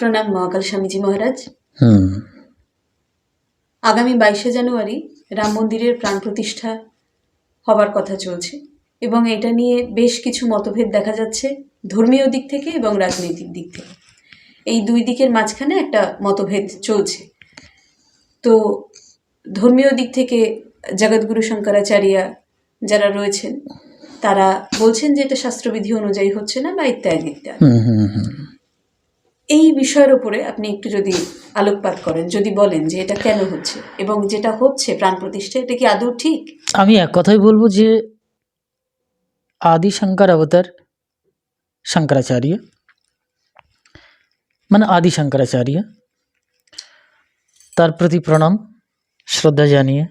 প্রণাম মহাকাল স্বামীজি মহারাজ। হুম। আগামী বাইশে জানুয়ারি রাম মন্দিরের প্রাণ প্রতিষ্ঠা হবার কথা চলছে এবং এটা নিয়ে বেশ কিছু মতভেদ দেখা যাচ্ছে ধর্মীয় দিক থেকে এবং রাজনৈতিক দিক থেকে। এই দুই দিকের মাঝখানে একটা মতভেদ চলছে। তো ধর্মীয় দিক থেকে জগৎগুরু শঙ্করাচার্য যারা রয়েছেন তারা বলছেন যে এটা শাস্ত্রবিধি অনুযায়ী হচ্ছে না বা ইত্যাদি ইত্যাদি। এই বিষয়ের উপরে আপনি একটু যদি আলোকপাত করেন, যদি বলেন যে এটা কেন হচ্ছে এবং যেটা হচ্ছে প্রাণ প্রতিষ্ঠা, এটা কি আদৌ ঠিক? আমি এক কথাই বলব যে আদি শঙ্কর অবতার শঙ্করাচার্য মানে আদি শঙ্করাচার্য, তার প্রতি প্রণাম, শ্রদ্ধা জানিয়ে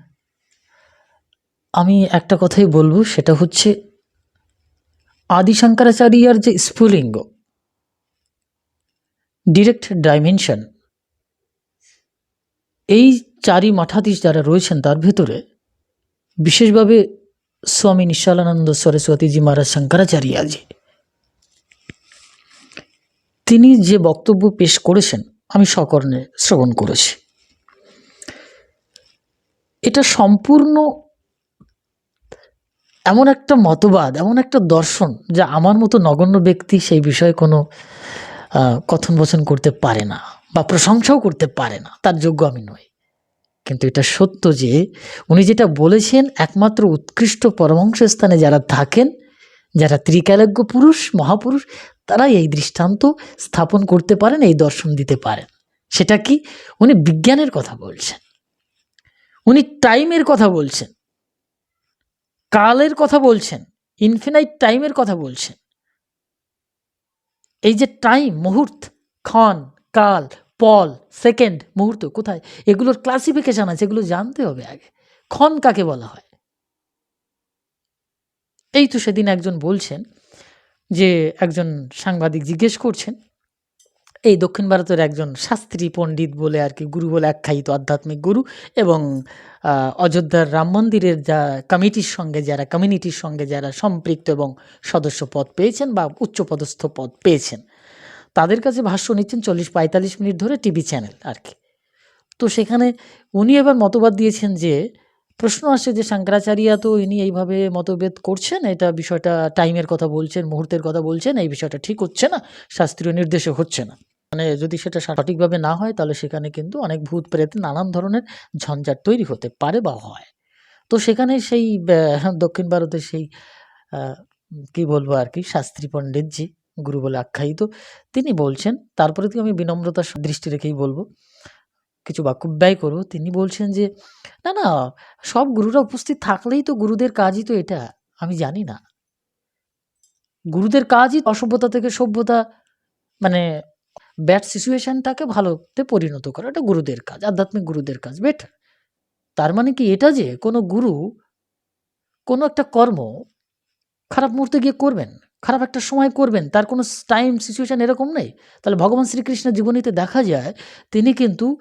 আমি একটা কথাই বলব, সেটা হচ্ছে আদি শঙ্করাচার্যর যে স্ফুলিঙ্গ ডিরেক্ট ডাইমেনশন। এই চারি মাঠাধীশ যারা রয়েছেন তার ভেতরে বিশেষভাবে স্বামী নিশ্চলানন্দ সরস্বতীজি মহারাজ শঙ্করাচার্যজি। তিনি যে বক্তব্য পেশ করেছেন, আমি সকর্ণে শ্রবণ করেছি। এটা সম্পূর্ণ এমন একটা মতবাদ, এমন একটা দর্শন যা আমার মতো নগণ্য ব্যক্তি সেই বিষয়ে কোনো কথন বচন করতে পারে না বা প্রশংসাও করতে পারে না, তার যোগ্য আমি নই। কিন্তু এটা সত্য যে উনি যেটা বলেছেন, একমাত্র উৎকৃষ্ট পরমাংশ স্থানে যারা থাকেন, যারা ত্রিকালজ্ঞ পুরুষ, মহাপুরুষ তারা এই দৃষ্টান্ত স্থাপন করতে পারেন, এই দর্শন দিতে পারেন। সেটা কি? উনি বিজ্ঞানের কথা বলছেন। উনি টাইমের কথা বলছেন। কালের কথা বলছেন। ইনফিনাইট টাইমের কথা বলছেন। এই যে টাইম মুহূর্ত, ক্ষণ, কাল, পল সেকেন্ড মুহূর্ত, কোথায়? এগুলোর ক্লাসিফিকেশান আছে, এগুলো জানতে হবে আগে। ক্ষণ কাকে বলা হয়? এই তো সেদিন একজন বলছেন যে, একজন সাংবাদিক জিজ্ঞেস করছেন এই দক্ষিণ ভারতের একজন শাস্ত্রী পণ্ডিত বলে আর কি গুরু বলে আখ্যায়িত আধ্যাত্মিক গুরু এবং অযোধ্যার রাম মন্দিরের যা কমিটির সঙ্গে যারা, কমিউনিটির সঙ্গে যারা সম্পৃক্ত এবং সদস্য পদ পেয়েছেন বা উচ্চপদস্থ পদ পেয়েছেন, তাদের কাছে ভাষ্য নিচ্ছেন চল্লিশ পঁয়তাল্লিশ মিনিট ধরে টিভি চ্যানেল আর কি। তো সেখানে উনি এবার মতবাদ দিয়েছেন যে, প্রশ্ন আসে যে শঙ্করাচার্য তো ইনি এইভাবে মতভেদ করছেন, এটা বিষয়টা টাইমের কথা বলছেন, মুহূর্তের কথা বলছেন, এই বিষয়টা ঠিক হচ্ছে না, শাস্ত্রীয় নির্দেশে হচ্ছে না। মানে যদি সেটা সঠিকভাবে না হয়, তাহলে সেখানে কিন্তু অনেক ভূত প্রেত নানান ধরনের ঝঞ্ঝাট তৈরি হতে পারে বা হয়। তো সেখানে সেই দক্ষিণ ভারতের সেই কি বলব আর কি, শাস্ত্রী পণ্ডিতজি, গুরু বলে আখ্যায়িত, তিনি বলছেন, তারপরে তো আমি বিনম্রতার দৃষ্টি রেখেই বলব, কিছু বাক্য ব্যয় করব, তিনি বলছেন যে, না না, সব গুরুরা উপস্থিত থাকলেই তো গুরুদের কাজই তো এটা, আমি জানি না। গুরুদের কাজই অসভ্যতা থেকে সভ্যতা মানে ব্যাড সিচুয়েশানটাকে ভালোতে পরিণত করা। এটা গুরুদের কাজ, আধ্যাত্মিক গুরুদের কাজ, বেটার। তার মানে কি? এটা যে কোনো গুরু কোনো একটা কর্ম খারাপ মুহূর্তে গিয়ে করবেন, খারাপ একটা সময় করবেন, তার কোনো টাইম সিচুয়েশন এরকম নেই। তাহলে ভগবান শ্রীকৃষ্ণের জীবনীতে দেখা যায়, তিনি কিন্তু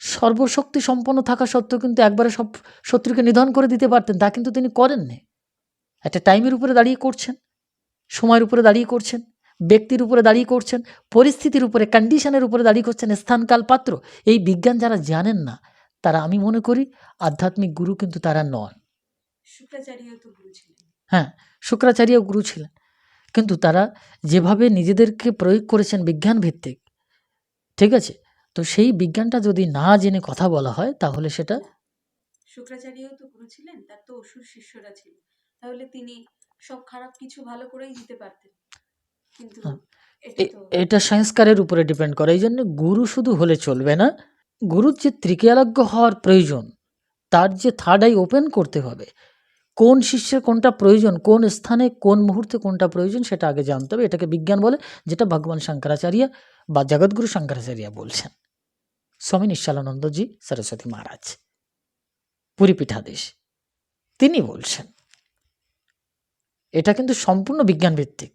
সর্বশক্তি সম্পন্ন থাকা সত্ত্বেও কিন্তু একবারে সব শত্রুকে নিধন করে দিতে পারতেন, তা কিন্তু তিনি করেননি। একটা টাইমের উপরে দাঁড়িয়ে করছেন, সময়ের উপরে দাঁড়িয়ে করছেন। ব্যক্তির উপরে দাঁড়িয়ে করছেন পরিস্থিতির উপরে কন্ডিশনের উপরে দাঁড়িয়ে করছেন স্থানকাল পাত্র। এই বিজ্ঞান যারা জানেন না তারা আমি মনে করি আধ্যাত্মিক গুরু কিন্তু তারা নন। শুক্রাচার্য তো গুরু ছিলেন। হ্যাঁ শুক্রাচার্য গুরু ছিলেন। কিন্তু তারা যেভাবে নিজেদেরকে প্রয়োগ করেছেন বিজ্ঞান ভিত্তিক ঠিক আছে? তো সেই বিজ্ঞানটা যদি না জেনে কথা বলা হয় তাহলে সেটা শুক্রাচার্য তো গুরু ছিলেন তার তো অসুর শিষ্যরা ছিল। তাহলে তিনি সব খারাপ কিছু ভালো করেই দিতে পারতেন। কিন্তু। এটা সংস্কারের উপরে ডিপেন্ড করে। এই জন্য গুরু শুধু হলে চলবে না গুরুর যে ত্রিকালজ্ঞ হওয়ার প্রয়োজন তার যে থার্ড আই ওপেন করতে হবে কোন শিষ্যের কোনটা প্রয়োজন কোন স্থানে কোন মুহূর্তে কোনটা প্রয়োজন সেটা আগে জানতে হবে। এটাকে বিজ্ঞান বলে যেটা ভগবান শঙ্করাচার্য বা জগৎগুরু শঙ্করাচার্য বলছেন। স্বামী নিশ্চালানন্দজি সরস্বতী মহারাজ পুরী পীঠাধীশ তিনি বলছেন এটা কিন্তু সম্পূর্ণ বিজ্ঞান ভিত্তিক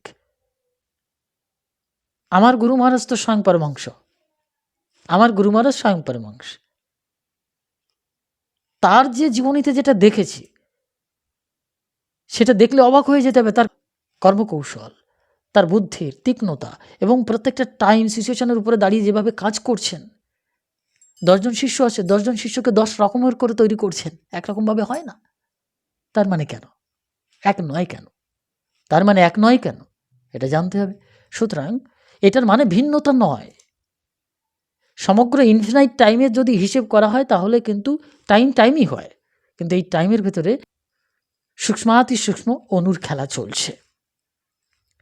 আমার গুরু মহারাজ তো স্বয়ং পরমাংশ আমার গুরু মহারাজ স্বয়ং পরমাংশ তার যে জীবনীতে যেটা দেখেছি, সেটা দেখলে অবাক হয়ে যেতে হবে তার কর্মকৌশল, তার বুদ্ধির তীক্ষ্ণতা এবং প্রত্যেকটা টাইম সিচুয়েশনের উপরে দাঁড়িয়ে যেভাবে কাজ করছেন। দশজন শিষ্য আছে, দশজন শিষ্যকে দশ রকমের করে তৈরি করছেন। একরকমভাবে হয় না। তার মানে কেন? এক নয় কেন? তার মানে এক নয় কেন? এটা জানতে হবে। সুতরাং এটার মানে ভিন্নতা নয়। সমগ্র ইনফিনাইট টাইমের যদি হিসেব করা হয়, তাহলে কিন্তু টাইম টাইমই হয়। কিন্তু এই টাইমের ভেতরে সূক্ষ্মাতি সূক্ষ্ম অনুর খেলা চলছে।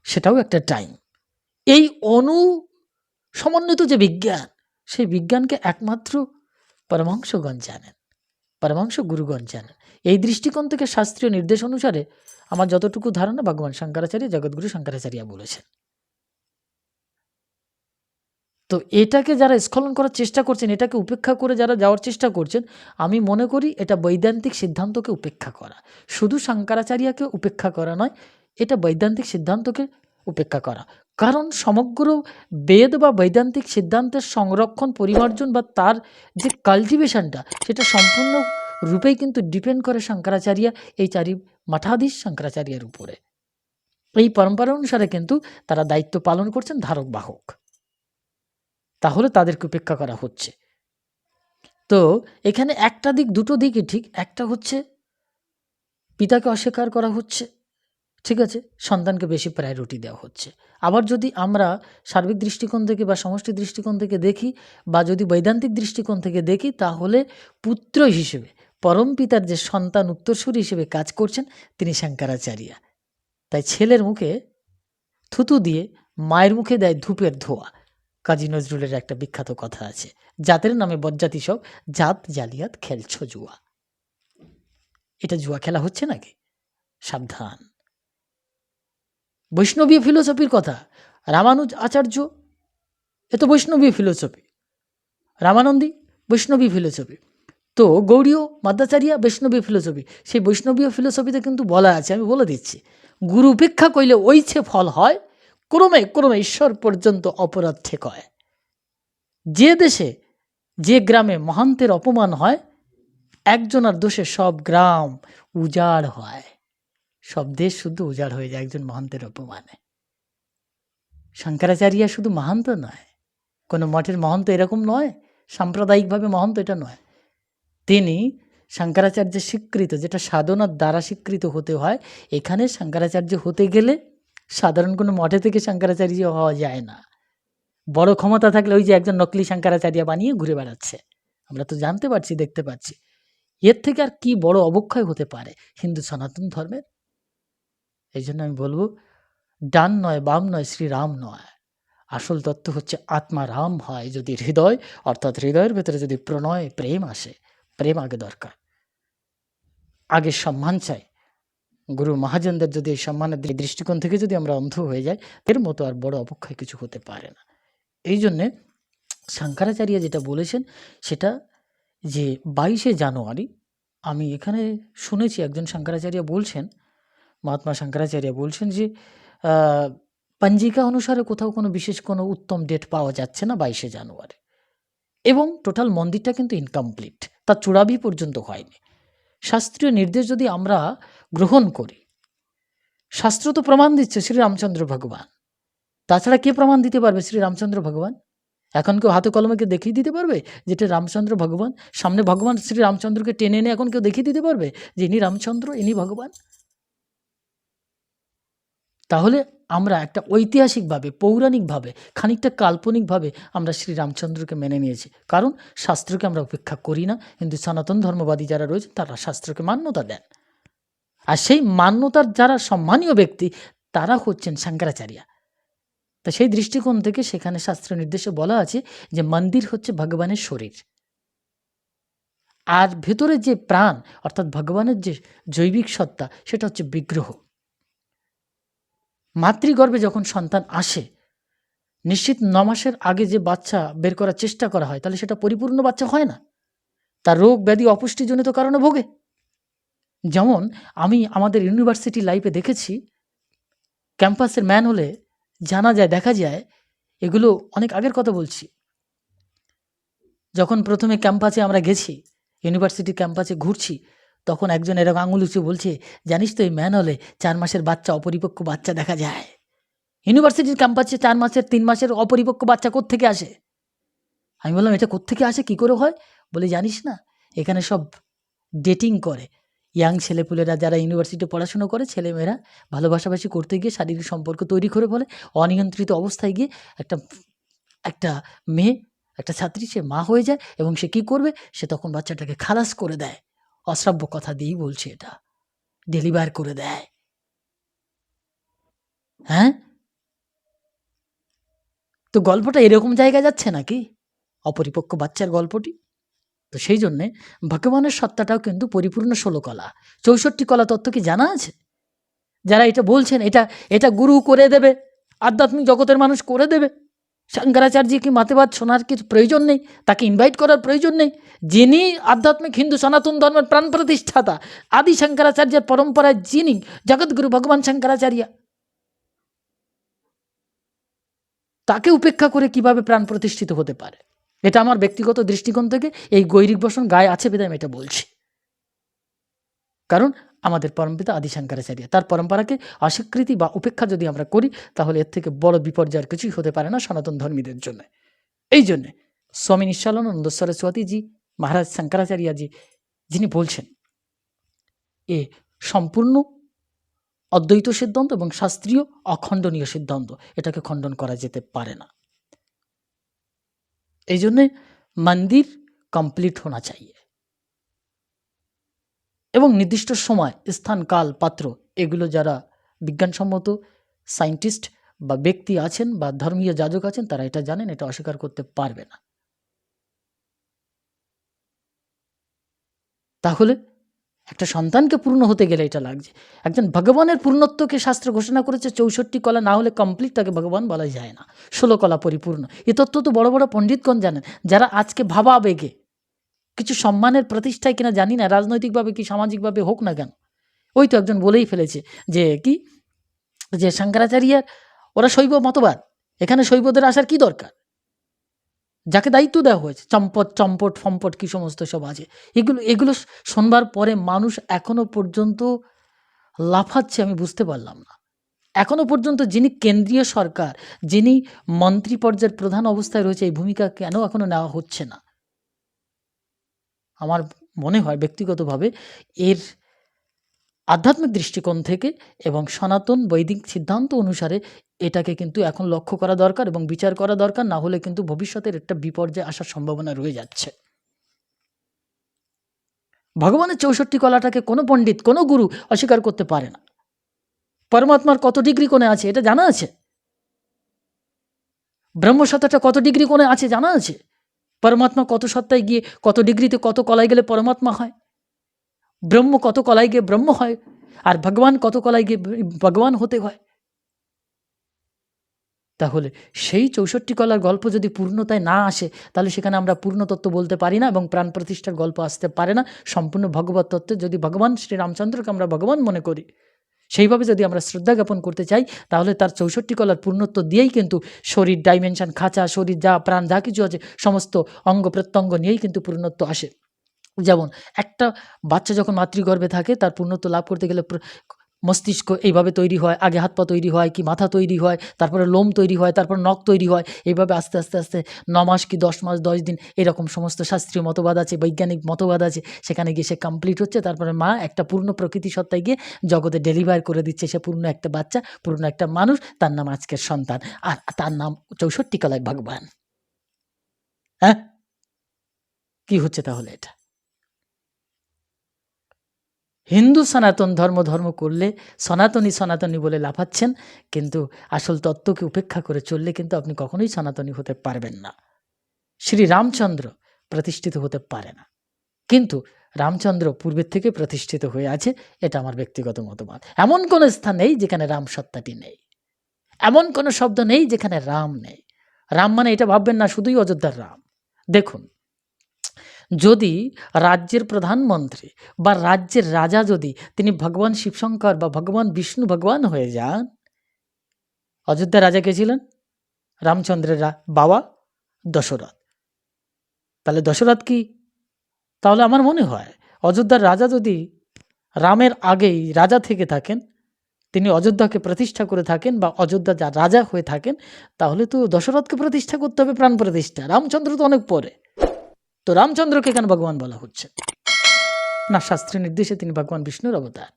সেটাও একটা টাইম এই অনু সমন্বিত যে বিজ্ঞান, সেই বিজ্ঞানকে একমাত্র পরমাংশগণ জানেন পরমাংশ গুরুগণ জানেন। এই দৃষ্টিকোণ থেকে শাস্ত্রীয় নির্দেশ অনুসারে আমার যতটুকু ধারণা ভগবান শঙ্করাচার্য জগৎগুরু শঙ্করাচার্য বলেছেন। তো এটাকে যারা স্খলন করার চেষ্টা করছেন, এটাকে উপেক্ষা করে যারা যাওয়ার চেষ্টা করছেন, আমি মনে করি এটা বৈদান্তিক সিদ্ধান্তকে উপেক্ষা করা। শুধু শঙ্করাচার্যকে উপেক্ষা করা নয়, এটা বৈদান্তিক সিদ্ধান্তকে উপেক্ষা করা। কারণ সমগ্র বেদ বা বৈদান্তিক সিদ্ধান্তের সংরক্ষণ, পরিমার্জন বা তার যে কাল্টিভেশনটা সেটা সম্পূর্ণ রূপেই কিন্তু ডিপেন্ড করে শঙ্করাচার্য, এই চারি মঠাধীশ শঙ্করাচার্যের উপরে। এই পরম্পরা অনুসারে কিন্তু তারা দায়িত্ব পালন করছেন ধারক বাহক তাহলে তাদেরকে উপেক্ষা করা হচ্ছে। তো এখানে একটা দিক, দুটো দিকই ঠিক। একটা হচ্ছে পিতাকে অস্বীকার করা হচ্ছে, ঠিক আছে? সন্তানকে বেশি প্রায়োরিটি দেওয়া হচ্ছে। আবার যদি আমরা সার্বিক দৃষ্টিকোণ থেকে বা সমষ্টি দৃষ্টিকোণ থেকে দেখি বা যদি বৈদান্তিক দৃষ্টিকোণ থেকে দেখি, তাহলে পুত্র হিসেবে, পরম পিতার যে সন্তান উত্তরসূরি হিসেবে কাজ করছেন, তিনি শঙ্করাচার্য। তাই ছেলের মুখে থুতু দিয়ে, মায়ের মুখে দেয় ধূপের ধোয়া। কাজী নজরুলের একটা বিখ্যাত কথা আছে। জাতের নামে বজ্জাতি সব, জাত জালিয়াত খেলছ জুয়া। এটা জুয়া খেলা হচ্ছে নাকি? সাবধান। বৈষ্ণবীয় ফিলোসফির কথা, রামানুজ আচার্য, এ তো বৈষ্ণবীয় ফিলোসফি। রামানন্দী বৈষ্ণবী ফিলোসফি। তো গৌড়ীয় মাদ্রাচারিয়া বৈষ্ণবী ফিলোসফি, সেই বৈষ্ণবীয় ফিলোসফিতে কিন্তু বলা আছে, আমি বলে দিচ্ছি। গুরু উপেক্ষা কইলে ওইছে ফল হয় ক্রমে ক্রমে ঈশ্বর পর্যন্ত অপরাধ ঠিক হয়। যে দেশে, যে গ্রামে মহান্তের অপমান হয়, একজনের দোষে সব গ্রাম উজাড় হয়। সব দেশ শুধু উজাড় হয়ে যায় একজন মহান্তের অপমানে। শঙ্করাচার্য শুধু মহান্ত নয়, কোনো মঠের মহন্ত এরকম নয়, সাম্প্রদায়িকভাবে মহন্ত এটা নয়। তিনি শঙ্করাচার্যের স্বীকৃত, যেটা সাধনার দ্বারা স্বীকৃত হতে হয়, এখানে শঙ্করাচার্য হতে গেলে সাধারণ কোনো মঠে থেকে শঙ্করাচার্য হওয়া যায় না। বড় ক্ষমতা থাকলে ওই যে একজন নকলি শঙ্করাচার্য বানিয়ে ঘুরে বেড়াচ্ছে। আমরা তো জানতে পারছি, দেখতে পাচ্ছি এর থেকে আর কি বড় অবক্ষয় হতে পারে হিন্দু সনাতন ধর্মের? এই জন্য আমি বলব, ডান নয়, বাম নয় শ্রীরাম নয়। আসল তত্ত্ব হচ্ছে আত্মা রাম হয় যদি হৃদয়, অর্থাৎ হৃদয়ের ভেতরে যদি প্রণয়, প্রেম আসে, প্রেম আগে দরকার। আগে সম্মান চাই। গুরু মহাজনদের যদি এই সম্মানের দৃষ্টিকোণ থেকে যদি আমরা অন্ধ হয়ে যাই, এর মতো আর বড় অপক্ষয় কিছু হতে পারে না। এই জন্যে শঙ্করাচার্য যেটা বলেছেন, সেটা যে বাইশে জানুয়ারি, আমি এখানে শুনেছি, একজন শঙ্করাচার্য বলছেন, মহাত্মা শঙ্করাচার্য বলছেন যে পঞ্জিকা অনুসারে কোথাও কোনো বিশেষ কোনো উত্তম ডেট পাওয়া যাচ্ছে না বাইশে জানুয়ারি। এবং টোটাল মন্দিরটা কিন্তু ইনকমপ্লিট তার চূড়াবি পর্যন্ত হয়নি। শাস্ত্রীয় নির্দেশ যদি আমরা গ্রহণ করি। শাস্ত্র তো প্রমাণ দিচ্ছে শ্রীরামচন্দ্র ভগবান। তাছাড়া কে প্রমাণ দিতে পারবে শ্রী রামচন্দ্র ভগবান? এখন কেউ হাতে কলমে দেখিয়ে দিতে পারবে যেটা রামচন্দ্র ভগবান? সামনে ভগবান শ্রী রামচন্দ্রকে টেনে এনে এখন কেউ দেখিয়ে দিতে পারবে যে ইনি রামচন্দ্র, ইনি ভগবান? তাহলে আমরা একটা ঐতিহাসিকভাবে, পৌরাণিকভাবে, খানিকটা কাল্পনিকভাবে আমরা শ্রী রামচন্দ্রকে মেনে নিয়েছি। কারণ শাস্ত্রকে আমরা উপেক্ষা করি না। কিন্তু সনাতন ধর্মবাদী যারা রয়েছে তারা শাস্ত্রকে মান্যতা দেন। আর সেই মান্যতার যারা সম্মানীয় ব্যক্তি, তারা হচ্ছেন শঙ্করাচার্য। তা সেই দৃষ্টিকোণ থেকে সেখানে শাস্ত্র নির্দেশে বলা আছে যে, মন্দির হচ্ছে ভগবানের শরীর। আর ভেতরে যে প্রাণ, অর্থাৎ ভগবানের যে জৈবিক সত্তা, সেটা হচ্ছে বিগ্রহ। মাতৃগর্ভে যখন সন্তান আসে, নিশ্চিত ন মাসের আগে যে বাচ্চা বের করার চেষ্টা করা হয়, তাহলে সেটা পরিপূর্ণ বাচ্চা হয় না। তার রোগ ব্যাধি অপুষ্টিজনিত কারণে ভোগে। যেমন আমি আমাদের ইউনিভার্সিটি লাইফে দেখেছি, ক্যাম্পাসের ম্যান হলে জানা যায়, দেখা যায়, এগুলো অনেক আগের কথা বলছি। যখন প্রথমে ক্যাম্পাসে আমরা গেছি, ইউনিভার্সিটি ক্যাম্পাসে ঘুরছি, তখন একজন এরকম আঙুল উঁচু বলছে, জানিস তো এই ম্যান হলে চার মাসের বাচ্চা, অপরিপক্ক বাচ্চা দেখা যায়। ইউনিভার্সিটির ক্যাম্পাসে চার মাসের, তিন মাসের অপরিপক্ক বাচ্চা কোত্থেকে আসে? আমি বললাম, এটা কোত্থেকে আসে? কী করে হয়? বলে, জানিস না, এখানে সব ডেটিং করে। ইয়াং ছেলেপুলেরা যারা ইউনিভার্সিটিতে পড়াশুনো করে, ছেলেমেয়েরা ভালোবাসাবাসি করতে গিয়ে শারীরিক সম্পর্ক তৈরি করে বলে। অনিয়ন্ত্রিত অবস্থায় গিয়ে একটা একটা মেয়ে, একটা ছাত্রী, সে মা হয়ে যায় এবং সে কী করবে? সে তখন বাচ্চাটাকে খালাস করে দেয়। অশ্রাব্য কথা দিয়েই বলছে এটা। ডেলিভার করে দেয়। হ্যাঁ? তো গল্পটা এরকম জায়গায় যাচ্ছে নাকি? অপরিপক্ক বাচ্চার গল্পটি? তো সেই জন্যে ভগবানের সত্তাটাও কিন্তু পরিপূর্ণ ষোলো কলা। চৌষট্টি কলা তত্ত্ব কি জানা আছে? যারা এটা বলছেন, এটা এটা গুরু করে দেবে, আধ্যাত্মিক জগতের মানুষ করে দেবে। শঙ্করাচার্য কি মাতেবাদ শোনার কিছু প্রয়োজন নেই? তাকে ইনভাইট করার প্রয়োজন নেই? যিনি আধ্যাত্মিক হিন্দু সনাতন ধর্মের প্রাণ প্রতিষ্ঠাতা, আদি শঙ্করাচার্যের পরম্পরায় যিনি জগৎগুরু ভগবান শঙ্করাচার্য, তাকে উপেক্ষা করে কীভাবে প্রাণ প্রতিষ্ঠিত হতে পারে? এটা আমার ব্যক্তিগত দৃষ্টিকোণ থেকে এই গৈরিক বসন গায়ে আছে বিধায় আমি এটা বলছি। কারণ আমাদের পরমপিতা আদি শঙ্করাচার্য তার পরম্পরাকে অস্বীকৃতি বা উপেক্ষা যদি আমরা করি, তাহলে এর থেকে বড় বিপর্যয়ের কিছুই হতে পারে না সনাতন ধর্মীদের জন্য। এই জন্যে স্বামী নিশ্চলানন্দ সরস্বতীজি মহারাজ শঙ্করাচার্যজি যিনি বলছেন, এ সম্পূর্ণ অদ্বৈত সিদ্ধান্ত এবং শাস্ত্রীয় অখণ্ডনীয় সিদ্ধান্ত এটাকে খণ্ডন করা যেতে পারে না। এই জন্যে মন্দির কমপ্লিট হোনা চাই এবং নির্দিষ্ট সময় স্থান, কাল, পাত্র, এগুলো যারা বিজ্ঞানসম্মত সায়েন্টিস্ট বা ব্যক্তি আছেন বা ধর্মীয় যাজক আছেন, তারা এটা জানেন, এটা অস্বীকার করতে পারবে না। তাহলে একটা সন্তানকে পূর্ণ হতে গেলে এটা লাগছে। একজন ভগবানের পূর্ণত্বকে শাস্ত্র ঘোষণা করেছে, চৌষট্টি কলা না হলে কমপ্লিট তাকে ভগবান বলা যায় না। ষোলো কলা পরিপূর্ণ। এ তত্ত্ব তো বড় বড় পণ্ডিতগণ জানেন। যারা আজকে ভাবা আবেগে কিছু সম্মানের প্রতিষ্ঠায় কিনা জানি না, রাজনৈতিকভাবে কি, সামাজিকভাবে হোক না কেন, ওই তো একজন বলেই ফেলেছে যে কি? যে শঙ্করাচার্যের, ওরা শৈব মতবাদ। এখানে শৈবদের আসার কি দরকার? যাকে দায়িত্ব দেওয়া হয়েছে, চম্পট চম্পট, ফম্পট কি সমস্ত সব আছে। এগুলো এগুলো শোনবার পরে মানুষ এখনও পর্যন্ত লাফাচ্ছে আমি বুঝতে পারলাম না। এখনও পর্যন্ত যিনি কেন্দ্রীয় সরকার, যিনি মন্ত্রী পর্যায়ের প্রধান অবস্থায় রয়েছে, এই ভূমিকা কেন এখনও নেওয়া হচ্ছে না? আমার মনে হয় ব্যক্তিগতভাবে এর আধ্যাত্মিক দৃষ্টিকোণ থেকে এবং সনাতন বৈদিক সিদ্ধান্ত অনুসারে এটাকে কিন্তু এখন লক্ষ্য করা দরকার এবং বিচার করা দরকার, না হলে কিন্তু ভবিষ্যতের একটা বিপর্যয় আসার সম্ভাবনা রয়ে যাচ্ছে। ভগবানের চৌষট্টি কলাটাকে কোনো পণ্ডিত, কোনো গুরু অস্বীকার করতে পারে না। পরমাত্মার কত ডিগ্রি কোণে আছে এটা জানা আছে? ব্রহ্মসত্তাটা কত ডিগ্রি কোণে আছে জানা আছে? পরমাত্মা কত সত্তায় গিয়ে কত ডিগ্রিতে কত কলায় গেলে পরমাত্মা হয়? ব্রহ্ম কত কলায় গিয়ে ব্রহ্ম হয়, আর ভগবান কত কলায় গিয়ে ভগবান হতে হয়। তাহলে সেই চৌষট্টি কলার গল্প যদি পূর্ণতায় না আসে, তাহলে সেখানে আমরা পূর্ণ তত্ত্ব বলতে পারি না এবং প্রাণ প্রতিষ্ঠার গল্প আসতে পারে না। সম্পূর্ণ ভগবত তত্ত্বে যদি ভগবান শ্রীরামচন্দ্রকে আমরা ভগবান মনে করি, সেইভাবে যদি আমরা শ্রদ্ধা জ্ঞাপন করতে চাই, তাহলে তার চৌষট্টি কলার পূর্ণত্ব দিয়েই কিন্তু শরীর ডাইমেনশন খাঁচা, শরীর, যা প্রাণ, যা কিছু আছে, সমস্ত অঙ্গ প্রত্যঙ্গ নিয়েই কিন্তু পূর্ণত্ব আসে। যেমন একটা বাচ্চা যখন মাতৃগর্ভে থাকে, তার পূর্ণত্ব লাভ করতে গেলে মস্তিষ্ক এইভাবে তৈরি হয়, আগে হাত পা তৈরি হয় কি মাথা তৈরি হয়, তারপরে লোম তৈরি হয়, তারপর নখ তৈরি হয়, এইভাবে আস্তে আস্তে আস্তে ন মাস কি দশ মাস দশ দিন এরকম সমস্ত শাস্ত্রীয় মতবাদ আছে, বৈজ্ঞানিক মতবাদ আছে। সেখানে গিয়ে সে কমপ্লিট হচ্ছে, তারপরে মা একটা পূর্ণ প্রকৃতি সত্তায় গিয়ে জগতে ডেলিভার করে দিচ্ছে সে পূর্ণ একটা বাচ্চা, পূর্ণ একটা মানুষ, তার নাম আজকের সন্তান। আর তার নাম চৌষট্টি কলায় ভগবান। হ্যাঁ? কি হচ্ছে তাহলে এটা? হিন্দু সনাতন ধর্ম ধর্ম করলে সনাতনী সনাতনী বলে লাফাচ্ছেন, কিন্তু আসল তত্ত্বকে উপেক্ষা করে চললে কিন্তু আপনি কখনোই সনাতনী হতে পারবেন না। শ্রী রামচন্দ্র প্রতিষ্ঠিত হতে পারে না। কিন্তু রামচন্দ্র পূর্বের থেকে প্রতিষ্ঠিত হয়ে আছে, এটা আমার ব্যক্তিগত মতবাদ এমন কোনো স্থান নেই যেখানে রাম সত্তাটি নেই। এমন কোনো শব্দ নেই যেখানে রাম নেই। রাম মানে এটা ভাববেন না, শুধুই অযোধ্যার রাম। দেখুন যদি রাজ্যের প্রধানমন্ত্রী বা রাজ্যের রাজা যদি তিনি ভগবান শিবশঙ্কর বা ভগবান বিষ্ণু ভগবান হয়ে যান, অযোধ্যা রাজা কে ছিলেন? রামচন্দ্রের বাবা দশরথ। তাহলে দশরথ কি? তাহলে আমার মনে হয় অযোধ্যার রাজা যদি রামের আগেই রাজা থেকে থাকেন, তিনি অযোধ্যাকে প্রতিষ্ঠা করে থাকেন বা অযোধ্যা যা রাজা হয়ে থাকেন, তাহলে তো দশরথকে প্রতিষ্ঠা করতে হবে প্রাণ প্রতিষ্ঠা। রামচন্দ্র তো অনেক পরে। তো রামচন্দ্রকে কেন ভগবান বলা হচ্ছে? না, শাস্ত্রের নির্দেশে তিনি ভগবান বিষ্ণুর অবতার।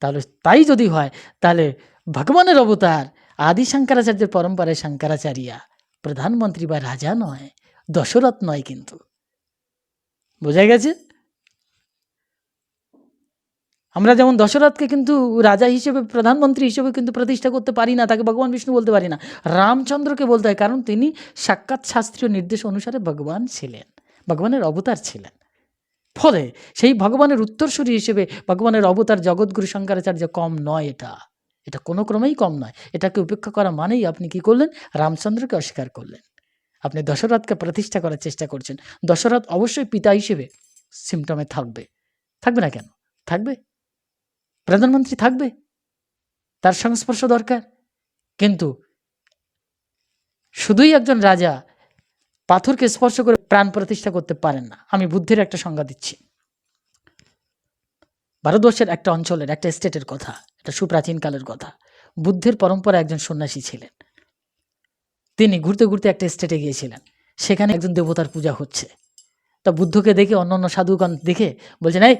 তাহলে তাই যদি হয়, তাহলে ভগবানের অবতার আদি শঙ্করাচার্যের পরম্পরায় শঙ্করাচার্যা প্রধানমন্ত্রী বা রাজা নয়, দশরথ নয় কিন্তু। বোঝা গেছে? আমরা যেমন দশরথকে কিন্তু রাজা হিসেবে, প্রধানমন্ত্রী হিসেবে কিন্তু প্রতিষ্ঠা করতে পারি না, তাকে ভগবান বিষ্ণু বলতে পারি না। রামচন্দ্রকে বলতে হয়, কারণ তিনি সাক্ষাৎ শাস্ত্রীয় নির্দেশ অনুসারে ভগবান ছিলেন, ভগবানের অবতার ছিলেন। ফলে সেই ভগবানের উত্তরসূরি হিসেবে ভগবানের অবতার জগৎগুরু শঙ্করাচার্য কম নয় এটা। এটা কোনো ক্রমেই কম নয়। এটাকে উপেক্ষা করা মানেই আপনি কি করলেন? রামচন্দ্রকে অস্বীকার করলেন। আপনি দশরথকে প্রতিষ্ঠা করার চেষ্টা করছেন। দশরথ অবশ্যই পিতা হিসেবে সিমটমে থাকবে। থাকবে না কেন? থাকবে? প্রধানমন্ত্রী থাকবে, তার সংস্পর্শ দরকার। কিন্তু শুধুই একজন রাজা পাথরকে স্পর্শ করে প্রাণ প্রতিষ্ঠা করতে পারেন না। আমি বুদ্ধের একটা সংজ্ঞা দিচ্ছি। ভারতবর্ষের একটা অঞ্চলের, একটা স্টেটের কথা এটা সুপ্রাচীনকালের কথা। বুদ্ধের পরম্পরা একজন সন্ন্যাসী ছিলেন। তিনি ঘুরতে ঘুরতে একটা স্টেটে গিয়েছিলেন। সেখানে একজন দেবতার পূজা হচ্ছে। তা বুদ্ধকে দেখে অন্য অন্য সাধুগণ দেখে বলছেন, এই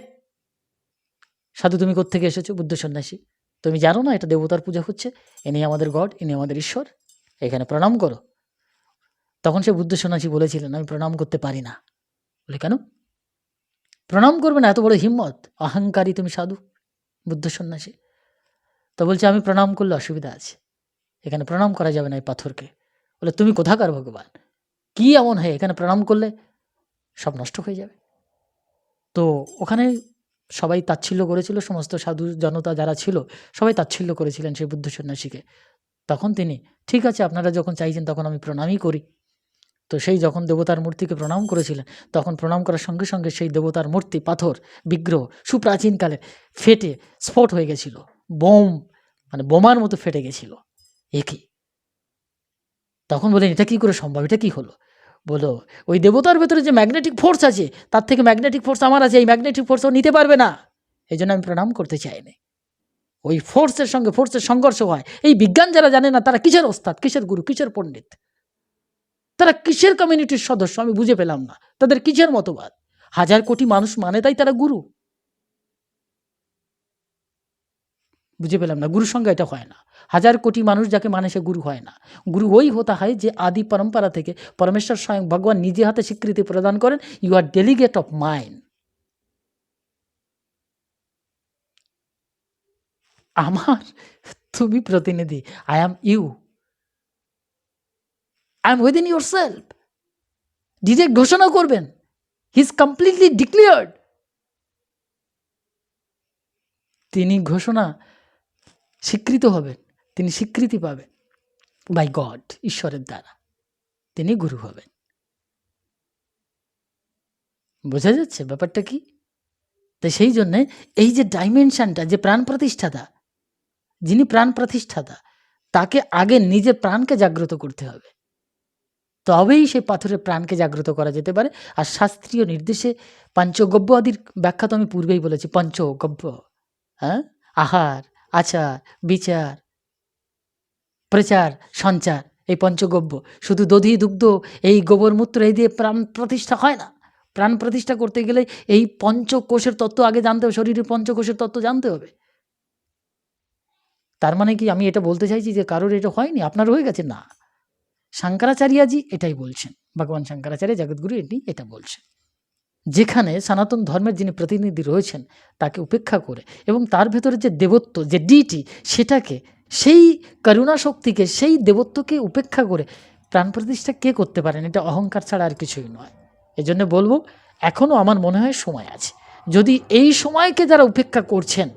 সাধু, তুমি কোত্থেকে এসেছ? বুদ্ধ সন্ন্যাসী। তুমি জানো না, এটা দেবতার পূজা হচ্ছে। ইনি আমাদের গড ইনি আমাদের ঈশ্বর। এখানে প্রণাম করো। তখন সে বুদ্ধ সন্ন্যাসী বলেছিলেন, আমি প্রণাম করতে পারি না। বলে, কেন? প্রণাম করবে না, এত বড় হিম্মত। অহংকারী তুমি সাধু, বুদ্ধ সন্ন্যাসী। তো বলছে, আমি প্রণাম করলে অসুবিধা আছে। এখানে প্রণাম করা যাবে না এই পাথরকে। বলে, তুমি কোথাকার ভগবান? কি এমন হয়? এখানে প্রণাম করলে সব নষ্ট হয়ে যাবে। তো ওখানে সবাই তাচ্ছিল্য করেছিল, সমস্ত সাধু জনতা যারা ছিল, সবাই তাচ্ছিল্য করেছিলেন সেই বুদ্ধ সন্ন্যাসীকে। তখন তিনি, ঠিক আছে, আপনারা যখন চাইছেন তখন আমি প্রণামই করি। তো সেই যখন দেবতার মূর্তিকে প্রণাম করেছিলেন, তখন প্রণাম করার সঙ্গে সঙ্গে সেই দেবতার মূর্তি, পাথর, বিগ্রহ, সুপ্রাচীনকালে ফেটে স্ফোট হয়ে গেছিল। বোম মানে বোমার মতো ফেটে গেছিল। একই তখন বলেন এটা কি করে সম্ভব? এটা কি হলো? বলো। ওই দেবতার ভেতরে যে ম্যাগনেটিক ফোর্স আছে, তার থেকে ম্যাগনেটিক ফোর্স আমার আছে, এই ম্যাগনেটিক ফোর্স ও নিতে পারবে না। এই জন্য আমি প্রণাম করতে চাইনি। ওই ফোর্সের সঙ্গে ফোর্সের সংঘর্ষ হয়। এই বিজ্ঞান যারা জানে না, তারা কিসের ওস্তাদ, কিসের গুরু, কিসের পণ্ডিত? তারা কিসের কমিউনিটির সদস্য আমি বুঝে পেলাম না। তাদের কিসের মতবাদ? হাজার কোটি মানুষ মানে তাই তারা গুরু। বুঝে পেলাম না, গুরুর সঙ্গে এটা হয় না। হাজার কোটি মানুষ যাকে মানে সে গুরু হয় না। গুরু ওই হতে হয় যে আদি পরম্পরা থেকে পরমেশ্বর স্বয়ং ভগবান নিজে হাতে স্বীকৃতি প্রদান করেন you are delegate of mind আমার, তুমি প্রতিনিধি I am you I am within your self direct ঘোষণা করবেন। হি ইজ কমপ্লিটলি ডিক্লেয়ার্ড তিনি ঘোষণা স্বীকৃত হবেন, তিনি স্বীকৃতি পাবেন বাই গড ঈশ্বরের দ্বারা। তিনি গুরু হবেন। বোঝা যাচ্ছে ব্যাপারটা কি? তো সেই জন্যে এই যে ডাইমেনশানটা যে প্রাণ প্রতিষ্ঠাতা, যিনি প্রাণ প্রতিষ্ঠাতা, তাকে আগে নিজের প্রাণকে জাগ্রত করতে হবে। তবেই সেই পাথরের প্রাণকে জাগ্রত করা যেতে পারে। আর শাস্ত্রীয় নির্দেশে পঞ্চগব্য আদির ব্যাখ্যা তো আমি পূর্বেই বলেছি, পঞ্চগব্য হ্যাঁ? আহার আচার, বিচার, প্রচার, সঞ্চার, এই পঞ্চগব্য। শুধু দধি, দুগ্ধ, এই গোবর, মূত্র, এই দিয়ে প্রাণ প্রতিষ্ঠা হয় না। প্রাণ প্রতিষ্ঠা করতে গেলে এই পঞ্চকোষের তত্ত্ব আগে জানতে হবে, শরীরের পঞ্চকোষের তত্ত্ব জানতে হবে। তার মানে কি, আমি এটা বলতে চাইছি যে কারোর এটা হয়নি, আপনার হয়ে গেছে? না। শঙ্করাচার্যজি এটাই বলছেন, ভগবান শঙ্করাচার্য জগৎগুরু এটি এটা বলছেন। যেখানে সনাতন ধর্মের যিনি প্রতিনিধি রয়েছেন, তাকে উপেক্ষা করে এবং তার ভেতরে যে দেবত্ব, যে ডিটি সেটাকে, সেই করুণা শক্তিকে, সেই দেবত্বকে উপেক্ষা করে প্রাণ প্রতিষ্ঠা কে করতে পারেন? এটা অহংকার ছাড়া আর কিছুই নয়। এজন্য বলব এখনও আমার মনে হয় সময় আছে। যদি এই সময়কে যারা উপেক্ষা করছেন,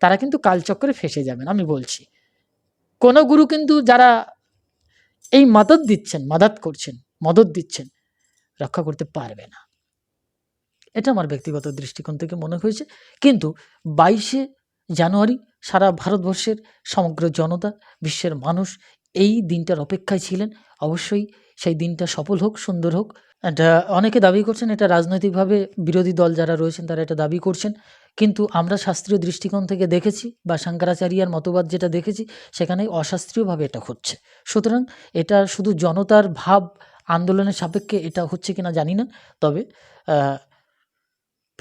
তারা কিন্তু কালচক্রে ফেসে যাবেন, আমি বলছি। কোনো গুরু কিন্তু যারা এই মদত দিচ্ছেন, মাদাত করছেন, মদত দিচ্ছেন, রক্ষা করতে পারবে না। এটা আমার ব্যক্তিগত দৃষ্টিকোণ থেকে মনে হয়েছে। কিন্তু বাইশে জানুয়ারি সারা ভারতবর্ষের সমগ্র জনতা, বিশ্বের মানুষ এই দিনটার অপেক্ষায় ছিলেন। অবশ্যই সেই দিনটা সফল হোক, সুন্দর হোক। এটা অনেকে দাবি করছেন এটা রাজনৈতিকভাবে বিরোধী দল যারা রয়েছেন তারা এটা দাবি করছেন। কিন্তু আমরা শাস্ত্রীয় দৃষ্টিকোণ থেকে দেখেছি বা শঙ্করাচার্যার মতবাদ যেটা দেখেছি, সেখানে অশাস্ত্রীয়ভাবে এটা হচ্ছে সুতরাং এটা শুধু জনতার ভাব আন্দোলনের সাপেক্ষে এটা হচ্ছে কিনা জানি না। তবে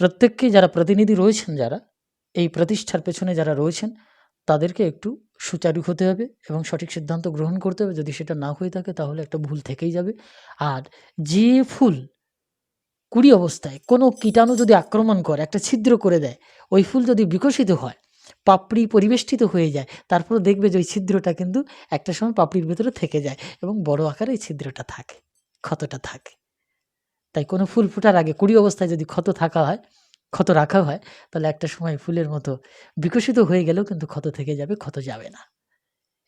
প্রত্যেককে যারা প্রতিনিধি রয়েছেন যারা, এই প্রতিষ্ঠার পেছনে যারা রয়েছেন, তাদেরকে একটু সুচারু হতে হবে এবং সঠিক সিদ্ধান্ত গ্রহণ করতে হবে। যদি সেটা না হয়ে থাকে, তাহলে একটা ভুল থেকেই যাবে। আর যে ফুল কুড়ি অবস্থায় কোনো কীটাণু যদি আক্রমণ করে, একটা ছিদ্র করে দেয়, ওই ফুল যদি বিকশিত হয়, পাপড়ি পরিবেষ্টিত হয়ে যায়, তারপর দেখবে যে ওই ছিদ্রটা কিন্তু একটা সময় পাপড়ির ভেতরে থেকে যায় এবং বড় আকারে এই ছিদ্রটা থাকে, ক্ষতটা থাকে। তাই কোনো ফুল ফোটার আগে কুড়ি অবস্থায় যদি ক্ষত থাকা হয়, ক্ষত রাখা হয়, তাহলে একটা সময় ফুলের মতো বিকশিত হয়ে গেলেও কিন্তু ক্ষত থেকে যাবে, ক্ষত যাবে না।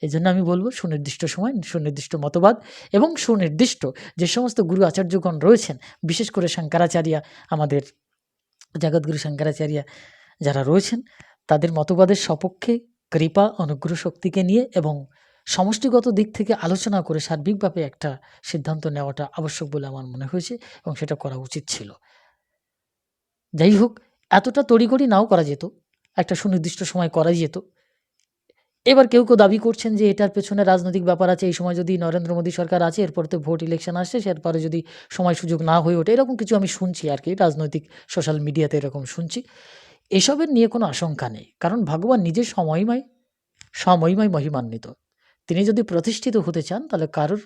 এই জন্য আমি বলব সুনির্দিষ্ট সময়, সুনির্দিষ্ট মতবাদ এবং সুনির্দিষ্ট যে সমস্ত গুরু আচার্যগণ রয়েছেন, বিশেষ করে শঙ্করাচার্য, আমাদের জগৎগুরু শঙ্করাচার্য যারা রয়েছেন, তাদের মতবাদের সপক্ষে কৃপা, অনুগ্রহ, শক্তিকে নিয়ে এবং সমষ্টিগত দিক থেকে আলোচনা করে সার্বিকভাবে একটা সিদ্ধান্ত নেওয়াটা আবশ্যক বলে আমার মনে হয়েছে এবং সেটা করা উচিত ছিল। যাই হোক, এতটা তড়িঘড়ি নাও করা যেত, একটা সুনির্দিষ্ট সময় করা যেত। এবার কেউ কেউ দাবি করছেন যে এটার পেছনে রাজনৈতিক ব্যাপার আছে, এই সময় যদি নরেন্দ্র মোদী সরকার আছে এরপর তো ভোট ইলেকশন আসছে এরপরে যদি সময় সুযোগ না হয়ে ওঠে, এরকম কিছু আমি শুনছি আর কি, রাজনৈতিক সোশ্যাল মিডিয়াতে এরকম শুনছি। এসবের নিয়ে কোনো আশঙ্কা নেই, কারণ ভগবান নিজে সময়ময় সময়ময় মহিমান্বিত। তিনি যদি প্রতিষ্ঠিত হতে চান, তাহলে কারোর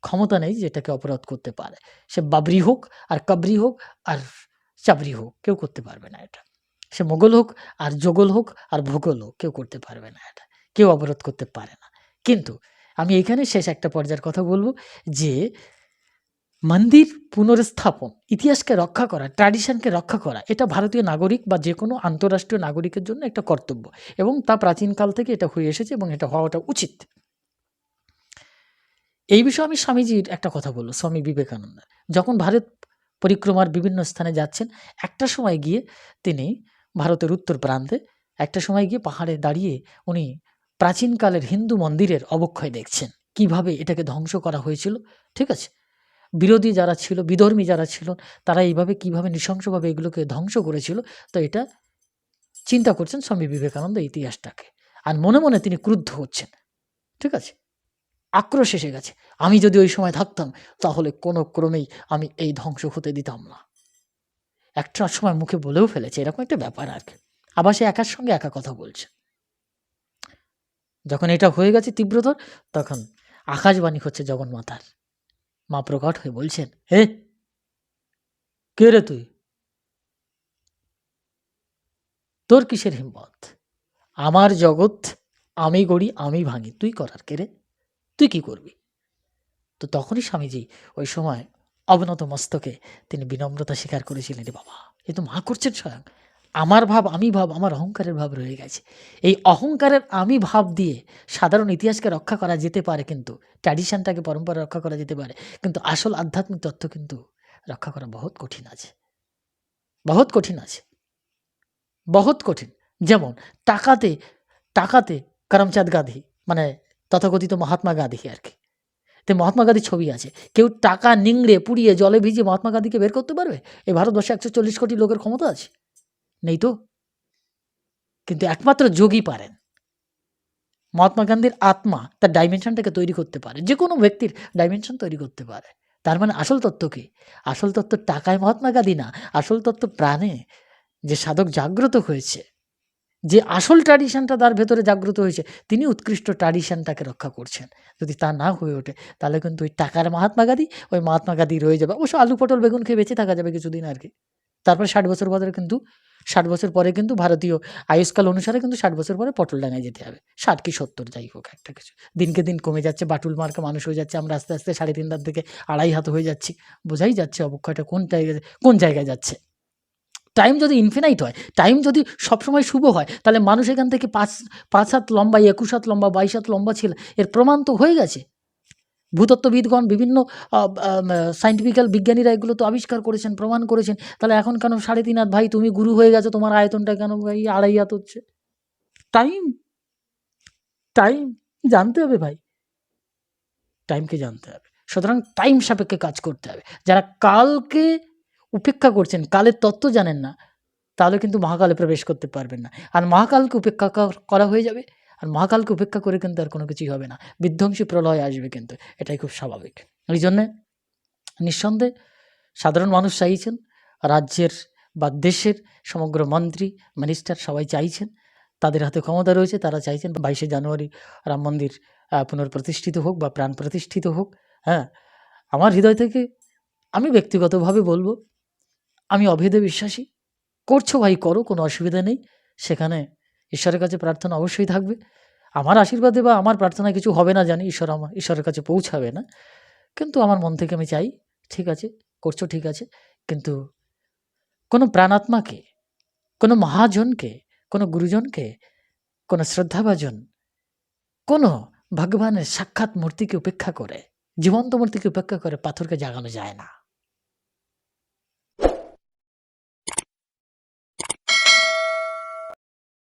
ক্ষমতা নেই যেটাকে অপরাধ করতে পারে। সে বাবরি হোক আর কাবরি হোক আর চাবরি হোক, কেউ করতে পারবে না এটা। সে মোগল হোক আর যোগল হোক আর ভূগোল হোক, কেউ করতে পারবে না এটা। কেউ অবরোধ করতে পারে না। কিন্তু আমি এখানে শেষ একটা পর্যায়ের কথা বলব যে মন্দির পুনর্স্থাপন, ইতিহাসকে রক্ষা করা, ট্র্যাডিশনকে রক্ষা করা, এটা ভারতীয় নাগরিক বা যে কোনো আন্তঃরাষ্ট্রীয় নাগরিকের জন্য একটা কর্তব্য। এবং তা প্রাচীনকাল থেকে এটা হয়ে এসেছে এবং এটা হওয়াটা উচিত। এই বিষয়ে আমি স্বামীজির একটা কথা বলব, স্বামী বিবেকানন্দ। যখন ভারত পরিক্রমার বিভিন্ন স্থানে যাচ্ছেন, একটা সময় গিয়ে তিনি ভারতের উত্তর প্রান্তে, একটা সময় গিয়ে পাহাড়ে দাঁড়িয়ে উনি প্রাচীনকালের হিন্দু মন্দিরের অবক্ষয় দেখছেন, কীভাবে এটাকে ধ্বংস করা হয়েছিল, ঠিক আছে? বিরোধী যারা ছিল, বিধর্মী যারা ছিল, তারা এইভাবে কীভাবে নৃশংসভাবে এগুলোকে ধ্বংস করেছিল, তো এটা চিন্তা করছেন স্বামী বিবেকানন্দ ইতিহাসটাকে। আর মনে মনে তিনি ক্রুদ্ধ হচ্ছেন, ঠিক আছে? আক্রোশ এসে গেছে। আমি যদি ওই সময় থাকতাম, তাহলে কোনো ক্রমেই আমি এই ধ্বংস হতে দিতাম না। একটা সময় মুখে বলেও ফেলেছে, এরকম একটা ব্যাপার আর কি। আবার সে একার সঙ্গে একা কথা বলছে। যখন এটা হয়ে গেছে তীব্রতর, তখন আকাশবাণী হচ্ছে জগন্মাতার। মা প্রকট হয়ে বলছেন হে কে রে তুই? তোর কিসের হিম্মত? আমার জগৎ আমি গড়ি, আমি ভাঙি। তুই করার কে রে? তুই কি করবি? তো তখনই স্বামীজি ওই সময় অবনত মস্তকে তিনি বিনম্রতা স্বীকার করেছিলেন রে বাবা, এ তো মা করছেন স্বয়ং। আমার ভাব, আমি ভাব, আমার অহংকারের ভাব রয়ে গেছে। এই অহংকারের আমি ভাব দিয়ে সাধারণ ইতিহাসকে রক্ষা করা যেতে পারে কিন্তু, ট্র্যাডিশনটাকে, পরম্পরা রক্ষা করা যেতে পারে কিন্তু, আসল আধ্যাত্মিক তত্ত্ব কিন্তু রক্ষা করা বহুত কঠিন আছে। বহুত কঠিন আছে। বহুত কঠিন। যেমন, টাকাতে টাকাতে করমচাঁদ গান্ধী মানে তথাকথিত মহাত্মা গান্ধী আর কি। তো মহাত্মা গান্ধীর ছবি আছে। কেউ টাকা নিংড়ে, পুড়িয়ে, জলে ভিজিয়ে মহাত্মা গান্ধীকে বের করতে পারবে? এই ভারতবর্ষে একশো চল্লিশ কোটি লোকের ক্ষমতা আছে। নেই তো? কিন্তু একমাত্র যোগী পারেন। মহাত্মা গান্ধীর আত্মা তার ডাইমেনশনটাকে তৈরি করতে পারে। যে কোনো ব্যক্তির ডাইমেনশন তৈরি করতে পারে। তার মানে আসল তত্ত্ব কি? আসল তত্ত্ব টাকায় মহাত্মা গান্ধী না। আসল তত্ত্ব প্রাণে যে সাধক জাগ্রত হয়েছে যে আসল ট্র্যাডিশনটা তার ভেতরে জাগ্রত হয়েছে, তিনি উৎকৃষ্ট ট্র্যাডিশনটাকে রক্ষা করছেন। যদি তা না হয়ে ওঠে, তাহলে কিন্তু ওই টাকার মহাত্মা গান্ধী ওই মহাত্মা গান্ধী রয়ে যাবে। অবশ্য আলু পটল বেগুন খেয়ে বেঁচে থাকা যাবে কিছুদিন আর কি। তারপরে ষাট বছর পরে কিন্তু, ষাট বছর পরে কিন্তু ভারতীয় আয়ুষ্কাল অনুসারে কিন্তু ষাট বছর পরে পটল ডাঙায় যেতে হবে। ষাট কি সত্তর, যাই হোক একটা কিছু। দিনকে দিন কমে যাচ্ছে, বাটুল মার্কা মানুষ হয়ে যাচ্ছে, আমরা আস্তে আস্তে সাড়ে তিন হাত থেকে আড়াই হাত হয়ে যাচ্ছি। বোঝাই যাচ্ছে অবক্ষয়টা কোন জায়গায় কোন জায়গায় যাচ্ছে। টাইম যদি ইনফিনাইট হয় টাইম যদি সবসময় শুভ হয়, তাহলে মানুষ এখান থেকে পাঁচ পাঁচ হাত লম্বা একুশ হাত লম্বা, বাইশ হাত লম্বা ছিল, এর প্রমাণ তো হয়ে গেছে। ভূতত্ত্ববিদগণ, বিভিন্ন সাইন্টিফিক্যাল বিজ্ঞানীরা এগুলো তো আবিষ্কার করেছেন, প্রমাণ করেছেন, তাহলে এখন কেন সাড়ে তিন হাত? ভাই, তুমি গুরু হয়ে গেছো, তোমার আয়তনটা কেন ভাই আড়াই হাত হচ্ছে? টাইম টাইম জানতে হবে ভাই। টাইমকে জানতে হবে। সুতরাং টাইম সাপেক্ষে কাজ করতে হবে। যারা কালকে উপেক্ষা করছেন কালের তত্ত্ব জানেন না তাহলে কিন্তু মহাকালে প্রবেশ করতে পারবেন না। আর মহাকালকে উপেক্ষা করা হয়ে যাবে আর মহাকালকে উপেক্ষা করে কিন্তু আর কোনো কিছুই হবে না। বিধ্বংসী প্রলয় আসবে কিন্তু এটাই খুব স্বাভাবিক। এই জন্যে নিঃসন্দেহে সাধারণ মানুষ চাইছেন রাজ্যের বা দেশের সমগ্র মন্ত্রী মিনিস্টার সবাই চাইছেন তাদের হাতে ক্ষমতা রয়েছে তারা চাইছেন বাইশে জানুয়ারি রাম মন্দির আহ, পুনঃপ্রতিষ্ঠিত হোক বা প্রাণ প্রতিষ্ঠিত হোক হ্যাঁ। আমার হৃদয় থেকে আমি ব্যক্তিগতভাবে বলব আমি অভেদে বিশ্বাসী। করছ ভাই, করো, কোনো অসুবিধা নেই। সেখানে ঈশ্বরের কাছে প্রার্থনা অবশ্যই থাকবে। আমার আশীর্বাদে বা আমার প্রার্থনা কিছু হবে না জানি, ঈশ্বর আমার, ঈশ্বরের কাছে পৌঁছাবে না। কিন্তু আমার মন থেকে আমি চাই, ঠিক আছে, করছ ঠিক আছে। কিন্তু কোনো প্রাণাত্মাকে, কোনো মহাজনকে, কোনো গুরুজনকে, কোনো শ্রদ্ধাভাজন, কোনো ভগবানের সাক্ষাৎ মূর্তিকে উপেক্ষা করে, জীবন্ত মূর্তিকে উপেক্ষা করে পাথরকে জাগানো যায় না।